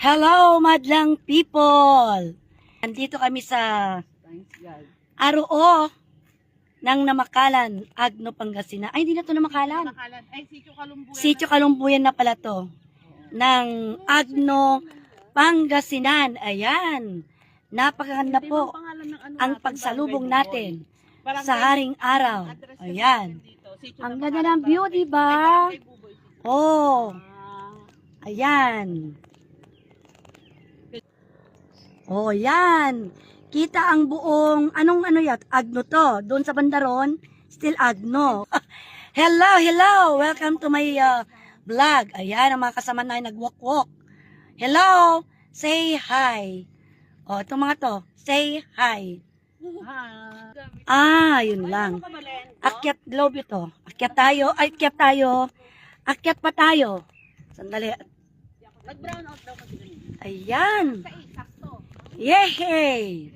Hello, madlang people! Andito kami sa Aroo ng Namakalan, Agno, Pangasinan. Ay, hindi na to Namakalan. Ay, sityo Kalumbuyan. Sitio Kalumbuyan na pala to. Ng Agno, Pangasinan. Ayan. Napakaganda po ano ang pagsalubong natin sa haring araw. Ayan. Ang ganda ng view, di ba? Oh, ayan. Oh, yan. Kita ang buong, anong ano yan? Agno to. Doon sa bandaron, still Agno. hello, hello. Welcome to my uh, vlog. Ayan, ang mga kasama na nag-walk-walk. Hello. Say hi. Oh, itong mga to. Say hi. Ah, yun lang. Akyat globe ito. Akyat tayo. Ay, akyat tayo. Akyat pa tayo. Sandali. Nag-brown out daw ganun. Ayan. Yay!